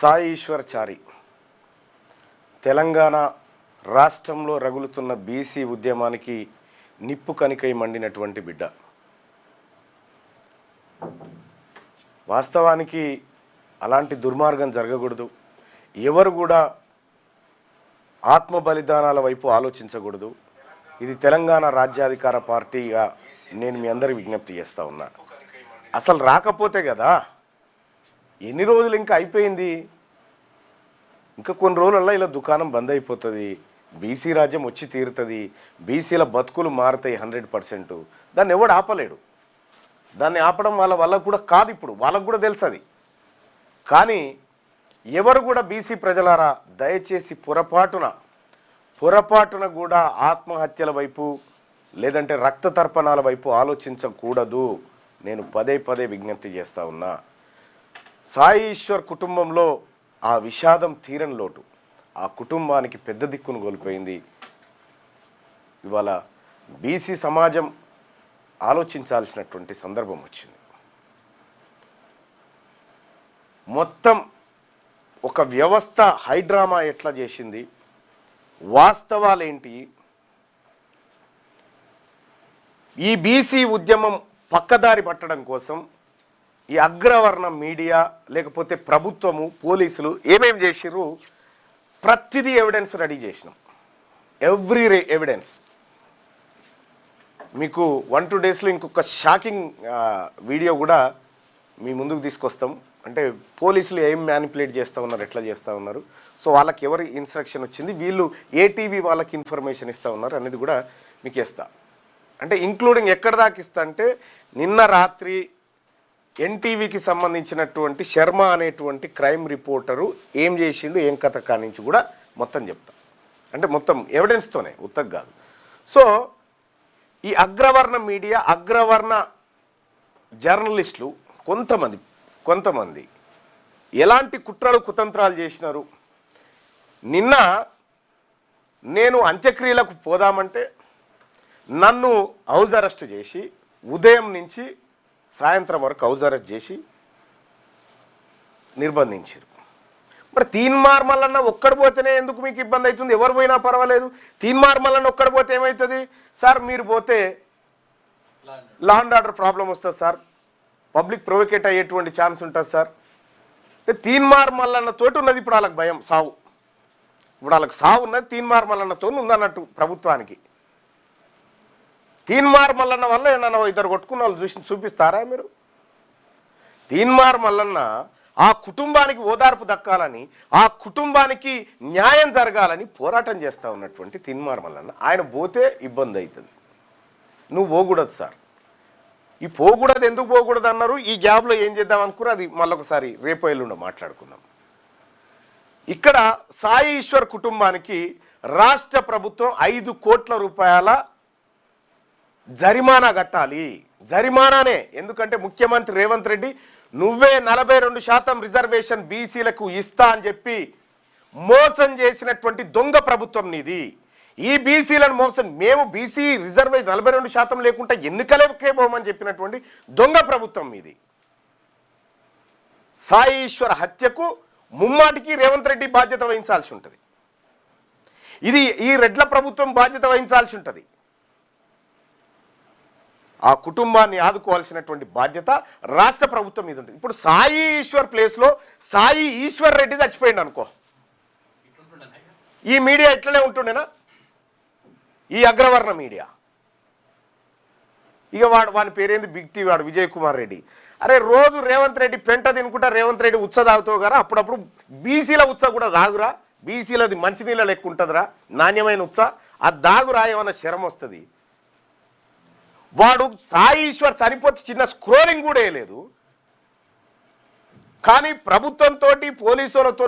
సాయిశ్వరచారి తెలంగాణ రాష్ట్రంలో రగులుతున్న బీసీ ఉద్యమానికి నిప్పు కనికై మండినటువంటి బిడ్డ. వాస్తవానికి అలాంటి దుర్మార్గం జరగకూడదు. ఎవరు కూడా ఆత్మ బలిదానాల వైపు ఆలోచించకూడదు. ఇది తెలంగాణ రాజ్యాధికార పార్టీగా నేను మీ అందరికి విజ్ఞప్తి చేస్తా ఉన్నా. అసలు రాకపోతే కదా ఎన్ని రోజులు ఇంకా అయిపోయింది? ఇంకా కొన్ని రోజులలో ఇలా దుకాణం బంద్ అయిపోతుంది. బీసీ రాజ్యం వచ్చి తీరుతుంది. బీసీల బతుకులు మారుతాయి హండ్రెడ్ పర్సెంట్. దాన్ని ఎవడు ఆపలేడు. దాన్ని ఆపడం వాళ్ళ వల్ల కూడా కాదు ఇప్పుడు. వాళ్ళకు కూడా తెలుసది. కానీ ఎవరు కూడా బీసీ ప్రజలారా దయచేసి పొరపాటున పొరపాటున కూడా ఆత్మహత్యల వైపు లేదంటే రక్త తర్పణాల వైపు ఆలోచించకూడదు. నేను పదే పదే విజ్ఞప్తి చేస్తా ఉన్నా. సాయి ఈశ్వర్ కుటుంబంలో ఆ విషాదం తీరని లోటు. ఆ కుటుంబానికి పెద్ద దిక్కును కోల్పోయింది. ఇవాళ బీసీ సమాజం ఆలోచించాల్సినటువంటి సందర్భం వచ్చింది. మొత్తం ఒక వ్యవస్థ హైడ్రామా ఎట్లా చేసింది? వాస్తవాలేంటి? ఈ బీసీ ఉద్యమం పక్కదారి పట్టడం కోసం ఈ అగ్రవర్ణ మీడియా లేకపోతే ప్రభుత్వము పోలీసులు ఏమేం చేసిర్రు? ప్రతిదీ ఎవిడెన్స్ రెడీ చేసినాం. ఎవ్రీ ఎవిడెన్స్ మీకు వన్ టూ డేస్లో ఇంకొక షాకింగ్ వీడియో కూడా మీ ముందుకు తీసుకొస్తాం. అంటే పోలీసులు ఏం మ్యానిపులేట్ చేస్తూ ఉన్నారు ఎట్లా చేస్తూ ఉన్నారు? సో వాళ్ళకి ఎవరి ఇన్స్ట్రక్షన్ వచ్చింది? వీళ్ళు ఏటీవీ వాళ్ళకి ఇన్ఫర్మేషన్ ఇస్తూ ఉన్నారు అనేది కూడా మీకు ఇస్తా. అంటే ఇంక్లూడింగ్ ఎక్కడ దాకా ఇస్తా అంటే నిన్న రాత్రి ఎన్టీవీకి సంబంధించినటువంటి శర్మ అనేటువంటి క్రైమ్ రిపోర్టరు ఏం చేసిండు ఏం కథ కానించి కూడా మొత్తం చెప్తా. అంటే మొత్తం ఎవిడెన్స్తోనే ఉత్తగ్ కాదు. సో ఈ అగ్రవర్ణ మీడియా అగ్రవర్ణ జర్నలిస్టులు కొంతమంది కొంతమంది ఎలాంటి కుట్రలు కుతంత్రాలు చేసినారు? నిన్న నేను అంత్యక్రియలకు పోదామంటే నన్ను హౌజ్ అరెస్ట్ చేసి ఉదయం నుంచి సాయంత్రం వరకు హౌస్ అరెస్ట్ చేసి నిర్బంధించారు. మరి తీన్మార్ మల్లన్న ఒక్కడు పోతేనే ఎందుకు మీకు ఇబ్బంది అవుతుంది? ఎవరు పోయినా పర్వాలేదు. తీన్మార్ మల్లన్న ఒక్కడు పోతే ఏమవుతుంది సార్ మీరు పోతే లా అండ్ ఆర్డర్ ప్రాబ్లం వస్తుంది సార్. పబ్లిక్ ప్రొవోకేట్ అయ్యేటువంటి ఛాన్స్ ఉంటుంది సార్. తీన్మార్ మల్లన్న తోటి ఉన్నది ఇప్పుడు వాళ్ళకి భయం సావు. ఇప్పుడు వాళ్ళకి సావు ఉన్నది తీన్మార్ మల్లన్నతో ఉందన్నట్టు ప్రభుత్వానికి. తీన్మార్ మల్లన్న వల్ల ఏమన్నా ఇద్దరు కొట్టుకున్న వాళ్ళు చూసి చూపిస్తారా మీరు? తీన్మార్ మల్లన్న ఆ కుటుంబానికి ఓదార్పు దక్కాలని ఆ కుటుంబానికి న్యాయం జరగాలని పోరాటం చేస్తూ ఉన్నటువంటి తిన్మార్ మల్లన్న. ఆయన పోతే ఇబ్బంది అవుతుంది నువ్వు పోకూడదు సార్. ఈ పోకూడదు ఎందుకు పోకూడదు అన్నారు? ఈ గ్యాప్లో ఏం చేద్దాం అనుకున్నారు? అది మళ్ళొకసారి రేపు ఎల్లుండ మాట్లాడుకుందాం. ఇక్కడ సాయి ఈశ్వర్ కుటుంబానికి రాష్ట్ర ప్రభుత్వం ఐదు కోట్ల రూపాయల జరిమానా కట్టాలి. జరిమానానే. ఎందుకంటే ముఖ్యమంత్రి రేవంత్ రెడ్డి నువ్వే నలభై రెండు శాతం రిజర్వేషన్ బీసీలకు ఇస్తా అని చెప్పి మోసం చేసినటువంటి దొంగ ప్రభుత్వం నీది. ఈ బీసీలను మోసం మేము బీసీ రిజర్వేషన్ నలభై రెండు శాతం లేకుండా ఎన్నికలకే పోమని చెప్పినటువంటి దొంగ ప్రభుత్వం మీది. సాయి ఈశ్వర్ హత్యకు ముమ్మాటికి రేవంత్ రెడ్డి బాధ్యత వహించాల్సి ఉంటుంది. ఇది ఈ రెడ్ల ప్రభుత్వం బాధ్యత వహించాల్సి ఉంటుంది. ఆ కుటుంబాన్ని ఆదుకోవాల్సినటువంటి బాధ్యత రాష్ట్ర ప్రభుత్వం మీద ఉంటుంది. ఇప్పుడు సాయి ఈశ్వర్ ప్లేస్లో సాయి ఈశ్వర్ రెడ్డి చచ్చిపోయింది అనుకో. ఈ మీడియా ఇట్లనే ఉంటుండేనా? ఈ అగ్రవర్ణ మీడియా. ఇక వాడు వాని పేరేంది? బిగ్ టీ వాడు విజయ్ కుమార్ రెడ్డి. అరే రోజు రేవంత్ రెడ్డి పెంట తినుకుంటా రేవంత్ రెడ్డి ఉత్స తాగుతావు కదా అప్పుడప్పుడు బీసీల ఉత్స కూడా దాగురా బీసీలది మంచినీళ్ళ లెక్క ఉంటుందిరా నాణ్యమైన ఉత్స. ఆ దాగురా ఏమన్నా శరం వస్తుంది. వాడు సాయి ఈశ్వర్ చనిపోతే చిన్న స్క్రోలింగ్ కూడా వేయలేదు. కానీ ప్రభుత్వంతో పోలీసులతో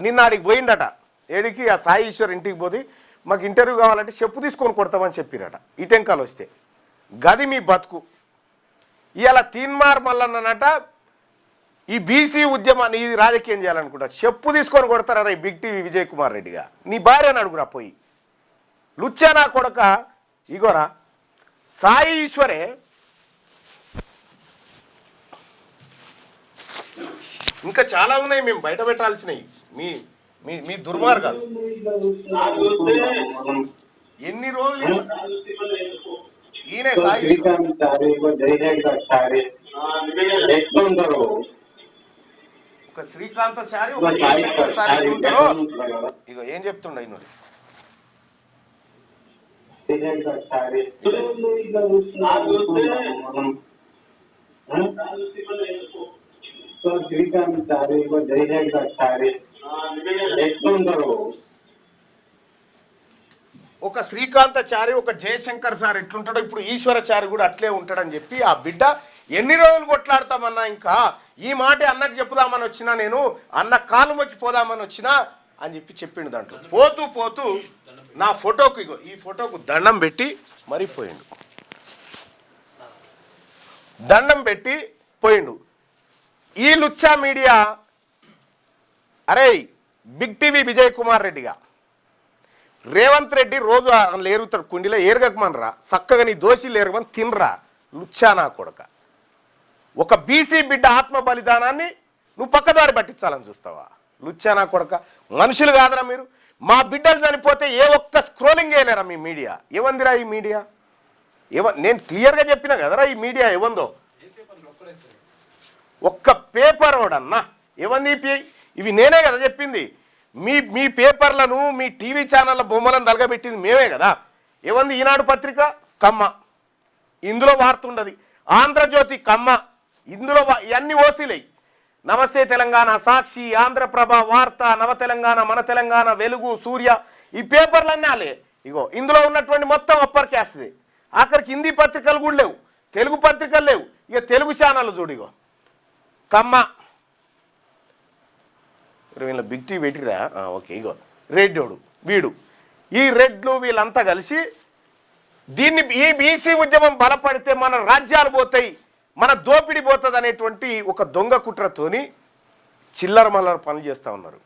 నిన్నడికి పోయిండట. ఏడికి ఆ సాయి ఈశ్వర్ ఇంటికి పోయి మాకు ఇంటర్వ్యూ కావాలంటే చెప్పు తీసుకొని కొడతామని చెప్పిరట. ఇటెంకాలు వస్తే. గది మీ బతుకు. ఇలా తీన్మార్ మల్లన్ననట ఈ బీసీ ఉద్యమాన్ని ఇది రాజకీయం చేయాలనుకుంటా. చెప్పు తీసుకొని కొడతారా ఈ బిగ్ టీవీ విజయ్ కుమార్ రెడ్డిగా. నీ భార్యను అడుగురా పోయి. లుచ్చానా కొడక ఇగోరా. సాయి ఈశ్వరే. ఇంకా చాలా ఉన్నాయి మేము బయట పెట్టాల్సినవి. మీ మీ మీ దుర్మార్గాలు ఎన్ని రోజులు? ఈయన సాయి ఒక శ్రీకాంత సారి ఒక జయశంకర్ ఇగో ఏం చెప్తుండ ఈయన జయజయ్ గారు సారి శ్రీకాంత్ సారి ఎట్లుంటారు ఒక శ్రీకాంతచారి ఒక జయశంకర్ సార్ ఎట్లుంటాడో ఇప్పుడు ఈశ్వరచారి కూడా అట్లే ఉంటాడని చెప్పి ఆ బిడ్డ ఎన్ని రోజులు కొట్లాడతామన్నా ఇంకా? ఈ మాట అన్నకు చెప్పుదామని వచ్చినా నేను అన్న కాలుమకి పోదామని వచ్చినా? అని చెప్పి చెప్పిండు దాంట్లో. పోతూ పోతూ నా ఫోటోకు ఇగో ఈ ఫోటోకు దండం పెట్టి మరీ పోయిండు దండం పెట్టి పోయిండు. ఈ లుచ్చా మీడియా అరే బిగ్ టీవీ విజయ్ కుమార్ రెడ్డిగా. రేవంత్ రెడ్డి రోజు అందులో ఏరుగుతాడు కుండీలో ఏరగకమనరా చక్కగా నీ దోషులు ఏరగమని తినరా లుచ్చా నా కొడక. ఒక బీసీ బిడ్డ ఆత్మ బలిదానాన్ని నువ్వు పక్కదారి పట్టించాలని చూస్తావా? లుచ్చా నా కొడక. మనుషులు కాదరా మీరు. మా బిడ్డలు చనిపోతే ఏ ఒక్క స్క్రోలింగ్ చేయలేరా మీ మీడియా? ఏమందిరా ఈ మీడియా? ఏవ నేను క్లియర్గా చెప్పిన కదరా ఈ మీడియా ఏమందో? ఒక్క పేపర్ ఓడన్నా. ఏమంది ఇవి నేనే కదా చెప్పింది. మీ మీ పేపర్లను మీ టీవీ ఛానళ్ళ బొమ్మలను తలగబెట్టింది మేమే కదా. ఏమంది ఈనాడు పత్రిక? కమ్మ. ఇందులో వార్త ఉండదు. ఆంధ్రజ్యోతి కమ్మ. ఇందులో ఇవన్నీ ఓసిలేయి. నమస్తే తెలంగాణ సాక్షి ఆంధ్రప్రభ వార్త నవ తెలంగాణ మన తెలంగాణ వెలుగు సూర్య. ఈ పేపర్లన్నీ ఆలే ఇగో ఇందులో ఉన్నటువంటి మొత్తం అప్పర్ క్యాస్ట్ది ఆఖరికి హిందీ పత్రికలు కూడా లేవు. తెలుగు పత్రికలు లేవు. ఇక తెలుగు ఛానల్ చూడు ఇగో. కమ్మ. వీళ్ళ బిగ్ టీ పెట్టిరా? ఓకే ఇగో. రెడ్డోడు వీడు ఈ రెడ్లు వీళ్ళంతా కలిసి దీన్ని ఈ బీసీ ఉద్యమం బలపడితే మన రాజ్యాలు పోతాయి. మన దోపిడి పోతుంది అనేటువంటి ఒక దొంగ కుట్రతోని చిల్లర మల్లర పనులు చేస్తూ ఉన్నారు.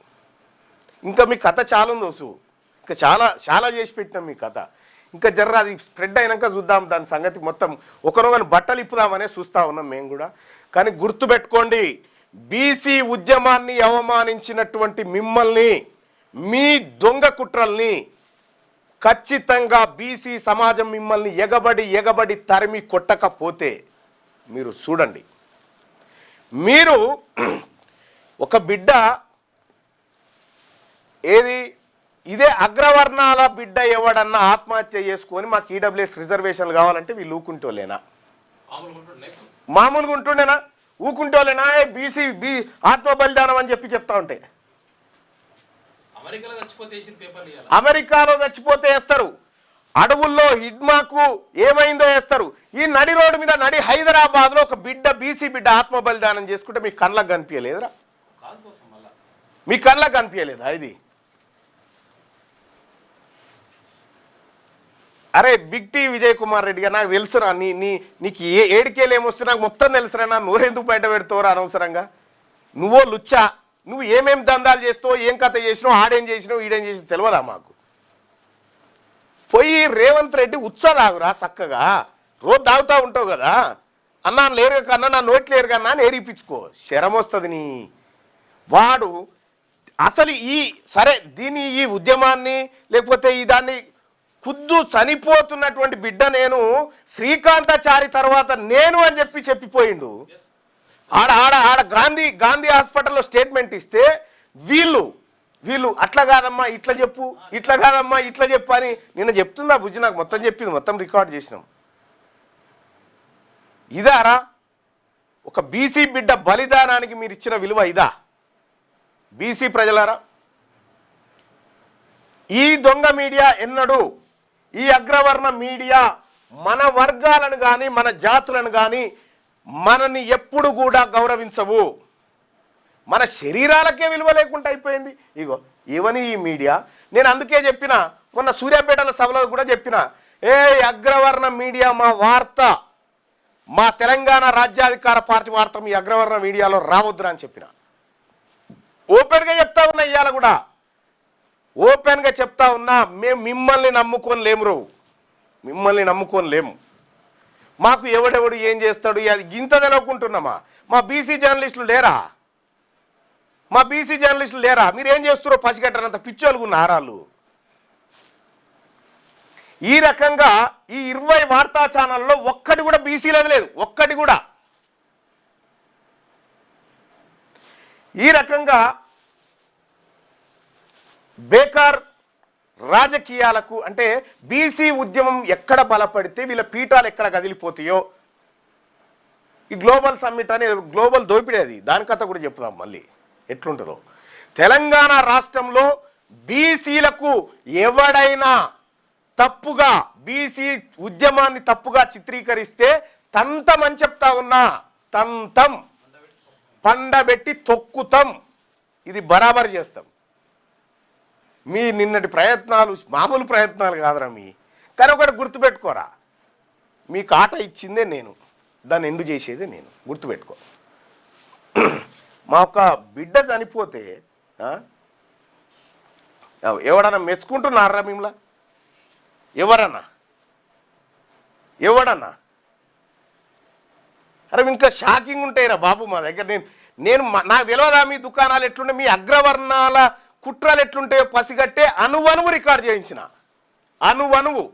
ఇంకా మీ కథ చాలా ఉంది వసు. ఇంకా చాలా చాలా చేసి పెట్టినాం మీ కథ. ఇంకా జర్ర అది స్ప్రెడ్ అయినాక చూద్దాం దాని సంగతి మొత్తం. ఒకరోజు బట్టలు ఇప్పుదామనే చూస్తా ఉన్నాం మేము కూడా. కానీ గుర్తుపెట్టుకోండి బీసీ ఉద్యమాన్ని అవమానించినటువంటి మిమ్మల్ని మీ దొంగ కుట్రల్ని ఖచ్చితంగా బీసీ సమాజం మిమ్మల్ని ఎగబడి ఎగబడి తరిమి కొట్టకపోతే మీరు చూడండి. మీరు ఒక బిడ్డ ఏది ఇదే అగ్రవర్ణాల బిడ్డ ఎవడన్నా ఆత్మహత్య చేసుకొని మాకు ఈడబ్ల్యూఎస్ రిజర్వేషన్లు కావాలంటే వీళ్ళు ఊకుంటోలేనా మామూలుగా ఉంటుండేనా? ఊకుంటోలేనా బీసీ బీ ఆత్మ బలిదానం అని చెప్పి చెప్తా ఉంటే. చచ్చిపోతే అమెరికాలో చచ్చిపోతే వేస్తారు. అడవుల్లో హిడ్మాకు ఏమైందో వేస్తారు. ఈ నడి రోడ్డు మీద నడి హైదరాబాద్లో ఒక బిడ్డ బీసీ బిడ్డ ఆత్మ బలిదానం చేసుకుంటే మీ కళ్ళకు కనిపించలేదురా? మీ కళ్ళకు కనిపించలేదా ఇది? అరే బిగ్ టీ విజయ్ కుమార్ రెడ్డిగా నాకు తెలుసురా నీ నీ నీకు ఏ ఏడికేలు ఏమొస్తున్నా నాకు మొత్తం తెలుసురా నా నోరెందుకు బయట పెడతావురా అనవసరంగా? నువ్వో లుచ్చా? నువ్వు ఏమేమి దందాలు చేస్తావు ఏం కథ చేసినావు ఆడేం చేసినావు ఈడేం చేసినావు తెలియదా మాకు? పోయి రేవంత్ రెడ్డి ఉత్స తాగురా చక్కగా. రోజు తాగుతూ ఉంటావు కదా. అన్నా లేరు కన్నా నా నోట్లు లేరు కన్నా నేరిపించుకో శరం వస్తుంది నీ. వాడు అసలు ఈ సరే దీని ఈ ఉద్యమాన్ని లేకపోతే ఈ దాన్ని ఖుద్దు చనిపోతున్నటువంటి బిడ్డ నేను శ్రీకాంతాచారి తర్వాత నేను అని చెప్పి చెప్పిపోయిండు. ఆడ ఆడ ఆడ గాంధీ గాంధీ హాస్పిటల్లో స్టేట్మెంట్ ఇస్తే వీళ్ళు వీళ్ళు అట్లా కాదమ్మా ఇట్లా చెప్పు ఇట్లా కాదమ్మా ఇట్లా చెప్పు అని నిన్న చెప్తుందా బుజ్జి? నాకు మొత్తం చెప్పింది మొత్తం రికార్డ్ చేసినాం. ఇదారా ఒక బీసీ బిడ్డ బలిదానానికి మీరు ఇచ్చిన విలువ ఇదా? బీసీ ప్రజలారా? ఈ దొంగ మీడియా ఎన్నడూ ఈ అగ్రవర్ణ మీడియా మన వర్గాలను కానీ మన జాతులను కానీ మనని ఎప్పుడు కూడా గౌరవించవు. మన శరీరాలకే విలువ లేకుండా అయిపోయింది. ఇగో ఇవని ఈ మీడియా. నేను అందుకే చెప్పిన మొన్న సూర్యాపేటల సభలో కూడా చెప్పిన ఏ అగ్రవర్ణ మీడియా మా వార్త మా తెలంగాణ రాజ్యాధికార పార్టీ వార్త మీ అగ్రవర్ణ మీడియాలో రావద్దురా అని చెప్పిన. ఓపెన్గా చెప్తా ఉన్నా ఇవాళ కూడా. ఓపెన్గా చెప్తా ఉన్నా మేము మిమ్మల్ని నమ్ముకొని లేము రో. మిమ్మల్ని నమ్ముకొని లేము. మాకు ఎవడెవడు ఏం చేస్తాడు అది గింత తెలవకుంటున్నామా? మా బీసీ జర్నలిస్టులు లేరా? మా బీసీ జర్నలిస్టులు లేరా? మీరు ఏం చేస్తారో పసిగట్టనంత పిచ్చోలుగున్న నారాలు ఈ రకంగా ఈ ఇరవై వార్తా ఛానల్లో ఒక్కటి కూడా బీసీలది లేదు. ఒక్కటి కూడా. ఈ రకంగా బేకార్ రాజకీయాలకు అంటే బీసీ ఉద్యమం ఎక్కడ బలపడితే వీళ్ళ పీఠాలు ఎక్కడ కదిలిపోతాయో ఈ గ్లోబల్ సమ్మిట్ అనేది గ్లోబల్ దోపిడేది అది. దాని కథ కూడా చెప్తాం మళ్ళీ. ఎట్లుంటుందో. తెలంగాణ రాష్ట్రంలో బీసీలకు ఎవడైనా తప్పుగా బీసీ ఉద్యమాన్ని తప్పుగా చిత్రీకరిస్తే తంతమని చెప్తా ఉన్నా తంతం. పండబెట్టి తొక్కుతాం. ఇది బరాబర్ చేస్తాం. మీ నిన్నటి ప్రయత్నాలు మామూలు ప్రయత్నాలు కాదురా మీ. కానీ ఒకటి గుర్తుపెట్టుకోరా. మీకు ఆట ఇచ్చిందే నేను. దాన్ని ఎండు చేసేదే నేను. గుర్తుపెట్టుకో. మా ఒక బిడ్డ చనిపోతే ఎవడన్నా మెచ్చుకుంటున్నారా మిమ్మల్ని? ఎవరన్నా? ఎవడన్నా? అరే ఇంకా షాకింగ్ ఉంటాయిరా బాబు మా దగ్గర. నేను నేను మా- నాకు తెలియదా మీ దుకాణాలు ఎట్లుంటే మీ అగ్రవర్ణాల కుట్రలు ఎట్లుంటాయో పసిగట్టే అనువనువు రికార్డ్ చేయించిన. అణువణువు.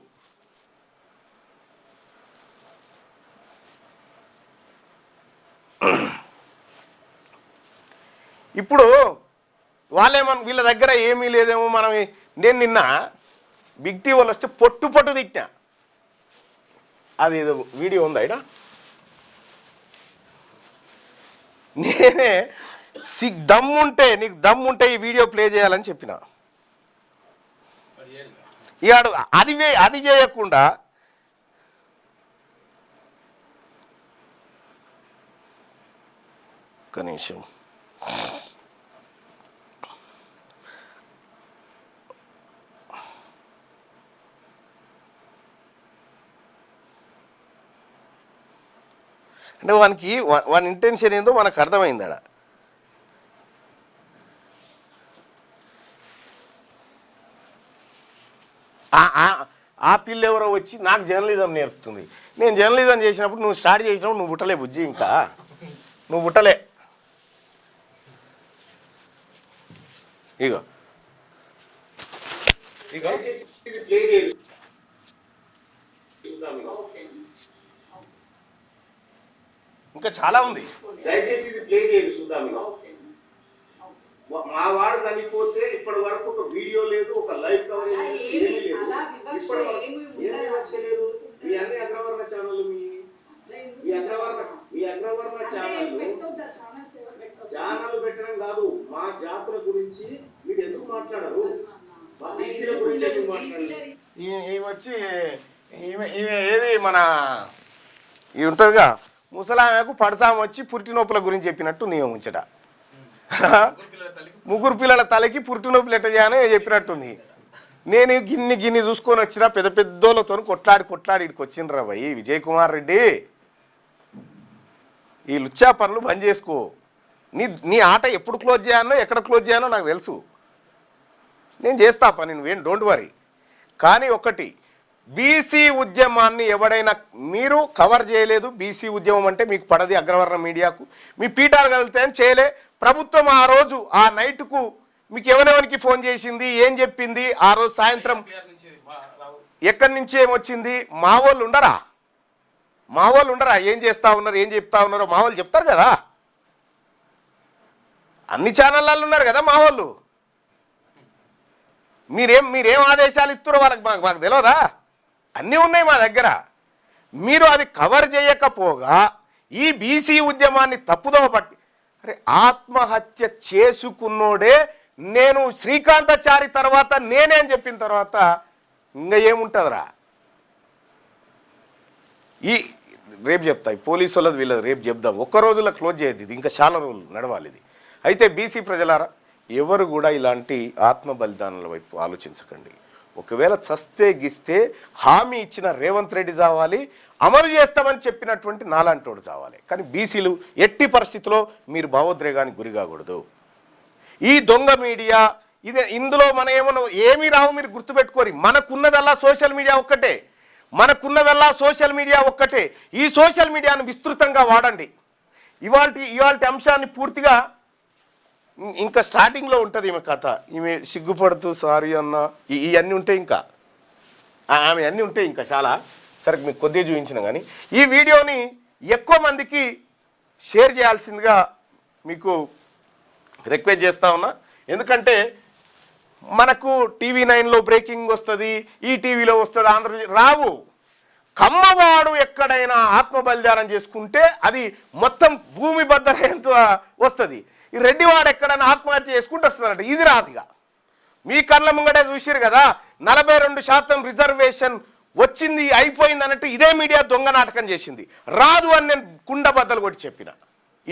ఇప్పుడు వాళ్ళేమన్ వీళ్ళ దగ్గర ఏమీ లేదేమో మనం నేను నిన్న బిగ్ టీ వాళ్ళు వస్తే పొట్టు పొట్టు తిట్టా అది ఏదో వీడియో ఉందా ఇడా నేనే సిగ్ దమ్ముంటే నీకు దమ్ముంటే ఈ వీడియో ప్లే చేయాలని చెప్పిన. ఇవాడు అది అది చేయకుండా కనీసం అంటే వానికి వాని ఇంటెన్షన్ ఏందో మనకు అర్థమైంది ఆడ. ఆ- ఆ పిల్ల ఎవరో వచ్చి నాకు జర్నలిజం నేర్పుతుంది. నేను జర్నలిజం చేసినప్పుడు నువ్వు స్టార్ట్ చేసినప్పుడు నువ్వు పుట్టలే బుజ్జి ఇంకా. నువ్వు పుట్టలే. ఇగో. ఇగో. ఇంకా చాలా ఉంది. దయచేసి ఇది ప్లే చేయండి చూద్దాం. మా- వాడు చనిపోతే ఇప్పటి వరకు ఒక వీడియో లేదు ఒక లైవ్ కవర్ అలా లేదు, ఏమీ- లేదు. ఇప్పటి ఏమీ ఏమీ ఉండదు. వివక్ష లేదు మీ అన్ని అగ్రవర్ణ ఛానల్ మీ. మీ అగ్రవర్ణ మీ అగ్రవర్ణ ఛానల్. ఛానల్ పెట్టడం కాదు మా జాతుల గురించి మీరు ఎందుకు మాట్లాడరు? మా బీసీల గురించి ఎందుకు మాట్లాడరు? ఈమె వచ్చి ఈమె ఈమె ఏది మన ఇది ఉంటుందిగా? ముసలామెకు పడసామ వచ్చి పురిటి నొప్పుల గురించి చెప్పినట్టు నియమించట ముగ్గురు పిల్లల తలకి పురిటి నొప్పులు ఎట్ట చేయాలో చెప్పినట్టుంది. నేను గిన్ని గిన్ని చూసుకొని వచ్చిన పెద్ద పెద్దోళ్ళతో కొట్లాడి కొట్లాడి ఇక్కడికి వచ్చిండ్రా భయ్ విజయ్ కుమార్ రెడ్డి. ఈ లుచ్చా పనులు బంద్ చేసుకో. నీ నీ ఆట ఎప్పుడు క్లోజ్ చేయాలో ఎక్కడ క్లోజ్ చేయాలో నాకు తెలుసు. నేను చేస్తా పని నువ్వేం డోంట్ వరీ. కానీ ఒకటి బీసీ ఉద్యమాన్ని ఎవడైనా మీరు కవర్ చేయలేదు. బీసీ ఉద్యమం అంటే మీకు పడది అగ్రవర్ణ మీడియాకు. మీ పీఠాలు కలుగుతాయని చేయలే. ప్రభుత్వం ఆ రోజు ఆ నైట్కు మీకు ఎవరెవరికి ఫోన్ చేసింది? ఏం చెప్పింది? ఆ రోజు సాయంత్రం ఎక్కడి నుంచి ఏమొచ్చింది? మా వాళ్ళు ఉండరా? మా వాళ్ళు ఉండరా? ఏం చేస్తా ఉన్నారు? ఏం చెప్తా ఉన్నారో మా వాళ్ళు చెప్తారు కదా. అన్ని ఛానళ్ళల్లో ఉన్నారు కదా మా వాళ్ళు. మీరేం మీరేం ఆదేశాలు ఇస్తారో వాళ్ళకి మాకు మాకు తెలియదా అన్నీ ఉన్నాయి మా దగ్గర. మీరు అది కవర్ చేయకపోగా ఈ బీసీ ఉద్యమాన్ని తప్పుదోవ పట్టి అరే ఆత్మహత్య చేసుకున్నోడే నేను శ్రీకాంతాచారి తర్వాత నేనే అని చెప్పిన తర్వాత ఇంకా ఏముంటుందిరా? ఈ రేపు చెప్తా ఈ పోలీసు వాళ్ళది వీళ్ళది రేపు చెప్దాం. ఒక్క రోజులో క్లోజ్ చేయద్దు ఇది. ఇంకా చాలా రోజులు నడవాలి ఇది. అయితే బీసీ ప్రజలారా ఎవరు కూడా ఇలాంటి ఆత్మ బలిదానాల వైపు ఆలోచించకండి. ఒకవేళ చస్తే గిస్తే హామీ ఇచ్చిన రేవంత్ రెడ్డి చావాలి అమలు చేస్తామని చెప్పినటువంటి నాలాంటోడు చావాలి. కానీ బీసీలు ఎట్టి పరిస్థితిలో మీరు భావోద్రేగానికి గురి కాకూడదు ఈ దొంగ మీడియా ఇది ఇందులో మన ఏమన్నా ఏమీ రావు మీరు గుర్తుపెట్టుకోరు. మనకున్నదల్లా సోషల్ మీడియా ఒక్కటే. మనకున్నదల్లా సోషల్ మీడియా ఒక్కటే. ఈ సోషల్ మీడియాను విస్తృతంగా వాడండి. ఇవాళ ఇవాళ అంశాన్ని పూర్తిగా ఇంకా స్టార్టింగ్లో ఉంటుంది ఈమె కథ. ఈమె సిగ్గుపడుతూ సారీ అన్న. ఈ- ఇవన్నీ ఉంటాయి ఇంకా. ఆమె అన్నీ ఉంటాయి ఇంకా చాలా. సరే మీకు కొద్దిగా చూపించిన కానీ ఈ వీడియోని ఎక్కువ మందికి షేర్ చేయాల్సిందిగా మీకు రిక్వెస్ట్ చేస్తా ఉన్నా. ఎందుకంటే మనకు టీవీ నైన్లో బ్రేకింగ్ వస్తుంది ఈటీవీలో వస్తుంది ఆంధ్రప్రదేశ్ రావు. కమ్మవాడు ఎక్కడైనా ఆత్మ బలిదానం చేసుకుంటే అది మొత్తం భూమి బద్దలైనంత వస్తుంది. ఈ రెడ్డివాడు ఎక్కడైనా ఆత్మహత్య చేసుకుంటూ వస్తుందంట ఇది రాదుగా మీ కళ్ళ ముంగడే చూసిరు కదా నలభై రెండు శాతం రిజర్వేషన్ వచ్చింది అయిపోయింది అన్నట్టు ఇదే మీడియా దొంగ నాటకం చేసింది. రాదు అని నేను కుండ బద్దలు కొట్టి చెప్పిన.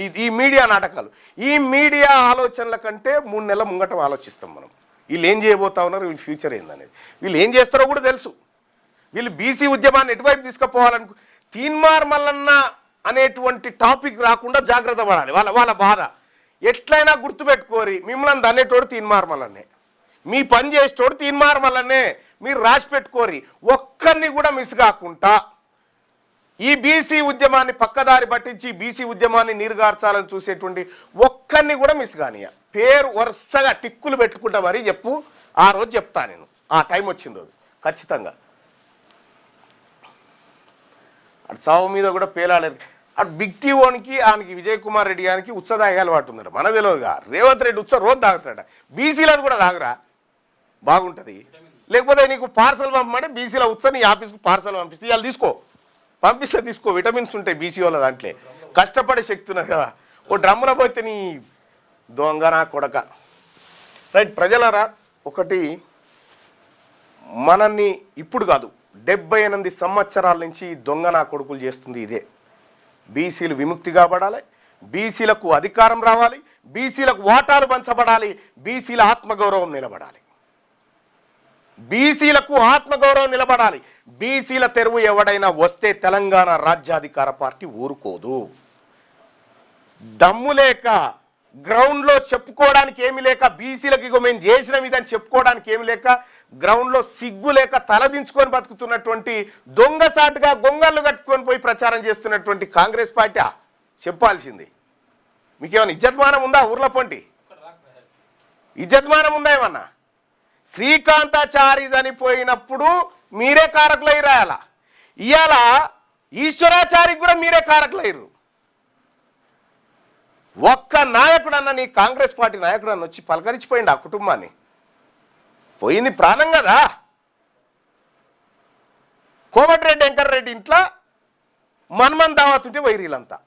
ఈ ఈ మీడియా నాటకాలు. ఈ మీడియా ఆలోచనల కంటే మూడు నెలల ముంగట ఆలోచిస్తాం మనం. వీళ్ళు ఏం చేయబోతా ఉన్నారు? వీళ్ళ ఫ్యూచర్ ఏందనేది. వీళ్ళు ఏం చేస్తారో కూడా తెలుసు. వీళ్ళు బీసీ ఉద్యమాన్ని ఎటువైపు తీసుకుపోవాలనుకు తీన్మార్ మల్లన్న అనేటువంటి టాపిక్ రాకుండా జాగ్రత్త పడాలి. వాళ్ళ వాళ్ళ బాధ. ఎట్లయినా గుర్తుపెట్టుకోరి మిమ్మల్ని దన్నేటోడు తీన్మార్ మల్లన్నే. మీ పని చేసేటోడు తీన్మార్ మల్లన్నే. మీరు రాసి పెట్టుకోరి. ఒక్కరిని కూడా మిస్ కాకుండా ఈ బీసీ ఉద్యమాన్ని పక్కదారి పట్టించి బీసీ ఉద్యమాన్ని నీరుగార్చాలని చూసేటువంటి ఒక్కరిని కూడా మిస్ కానియ పేరు వరుసగా టిక్కులు పెట్టుకుంటా మరీ చెప్పు. ఆ రోజు చెప్తా నేను. ఆ టైం వచ్చిన రోజు. ఖచ్చితంగా. అటు సావు మీద కూడా పేలాడారు. అటు బిగ్ టీవోనికి ఆయనకి విజయ్ కుమార్ రెడ్డి గారికి ఉత్స తాగే అలవాటు ఉందట మన తెలియదుగా రేవంత్ రెడ్డి ఉత్స రోజు బీసీలో బీసీలది కూడా తాగురా? బాగుంటుంది. లేకపోతే నీకు పార్సల్ పంపమంటే బీసీల ఉత్స నీ ఆఫీస్కి పార్సల్ పంపిస్తే. ఇవాళ తీసుకో. పంపిస్తే తీసుకో. విటమిన్స్ ఉంటాయి బీసీ వాళ్ళ దాంట్లో. కష్టపడే శక్తి ఉన్నది కదా. ఓ డ్రమ్ములో పోతే నీ దొంగ నా కొడక. రైట్ ప్రజలరా ఒకటి మనల్ని ఇప్పుడు కాదు డెబ్బై ఎనిమిది సంవత్సరాల నుంచి దొంగ నా కొడుకులు చేస్తుంది ఇదే. బీసీలు విముక్తి కాబడాలి బీసీలకు అధికారం రావాలి బీసీలకు వాటాలు పంచబడాలి బీసీల ఆత్మగౌరవం నిలబడాలి. బీసీలకు ఆత్మగౌరవం నిలబడాలి. బీసీల తెరువు ఎవడైనా వస్తే తెలంగాణ రాజ్యాధికార పార్టీ ఊరుకోదు. దమ్ము లేక గ్రౌండ్లో చెప్పుకోవడానికి ఏమి లేక బీసీలకు ఇగో మేము చేసిన ఇదని చెప్పుకోవడానికి ఏమి లేక గ్రౌండ్లో సిగ్గు లేక తలదించుకొని బతుకుతున్నటువంటి దొంగసాటుగా గొంగళ్ళు కట్టుకొని పోయి ప్రచారం చేస్తున్నటువంటి కాంగ్రెస్ పార్టీ చెప్పాల్సింది. మీకేమైనా ఇజ్జత్మానం ఉందా ఊర్లో పొంటి ఇజ్జత్మానం ఉందా ఏమన్నా? శ్రీకాంతాచారి చనిపోయినప్పుడు మీరే కారకులై రాయాల? ఇవాళ ఈశ్వరాచారికి కూడా మీరే కారకులయ్యారు ఒక్క నాయకుడన్న నీ కాంగ్రెస్ పార్టీ నాయకుడు అన్న వచ్చి పలకరించిపోయింది ఆ కుటుంబాన్ని. పోయింది ప్రాణం కదా. కోమటిరెడ్డి వెంకటరెడ్డి ఇంట్లో మన్మన్ దావతుంటే వైరీలంతా.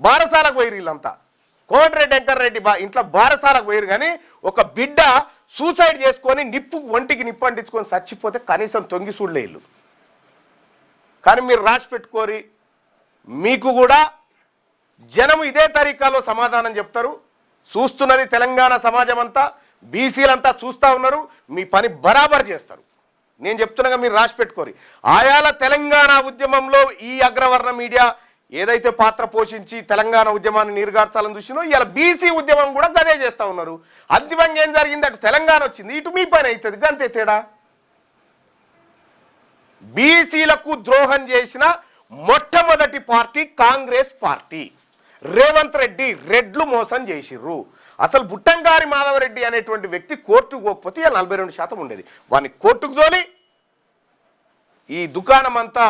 బారసాలకు వైరీలంతా. కోమటిరెడ్డి వెంకటరెడ్డి బా ఇంట్లో బారసాలకు వైరు కానీ ఒక బిడ్డ సూసైడ్ చేసుకొని నిప్పు ఒంటికి నిప్పు అంటించుకొని చచ్చిపోతే కనీసం తొంగి చూడలే కానీ మీరు రాసి పెట్టుకోరి మీకు కూడా జనము ఇదే తరీకాలో సమాధానం చెప్తారు. చూస్తున్నది తెలంగాణ సమాజం అంతా బీసీలంతా చూస్తూ ఉన్నారు మీ పని బరాబర్ చేస్తారు. నేను చెప్తున్నాగా మీరు రాసి పెట్టుకోరి. ఆయాల తెలంగాణ ఉద్యమంలో ఈ అగ్రవర్ణ మీడియా ఏదైతే పాత్ర పోషించి తెలంగాణ ఉద్యమాన్ని నీరుగార్చాలని చూసినో ఇలా బీసీ ఉద్యమం కూడా గదే చేస్తూ ఉన్నారు. అంతిమంగా ఏం జరిగింది? అటు తెలంగాణ వచ్చింది ఇటు మీ పని అవుతుంది గంతే తేడా? బీసీలకు ద్రోహం చేసిన మొట్టమొదటి పార్టీ కాంగ్రెస్ పార్టీ. రేవంత్ రెడ్డి రెడ్లు మోసం చేసిర్రు. అసలు బుట్టంగారి మాధవరెడ్డి అనేటువంటి వ్యక్తి కోర్టుకు పోకపోతే ఇలా నలభై రెండు శాతం ఉండేది. వాడిని కోర్టుకు తోలి ఈ దుకాణం అంతా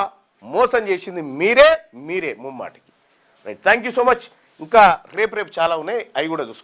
మోసం చేసింది మీరే మీరే ముమ్మాటికి. Right thank you so much ఇంకా రేపు రేపు చాలా ఉన్నాయి. అవి కూడా చూసుకుంటాం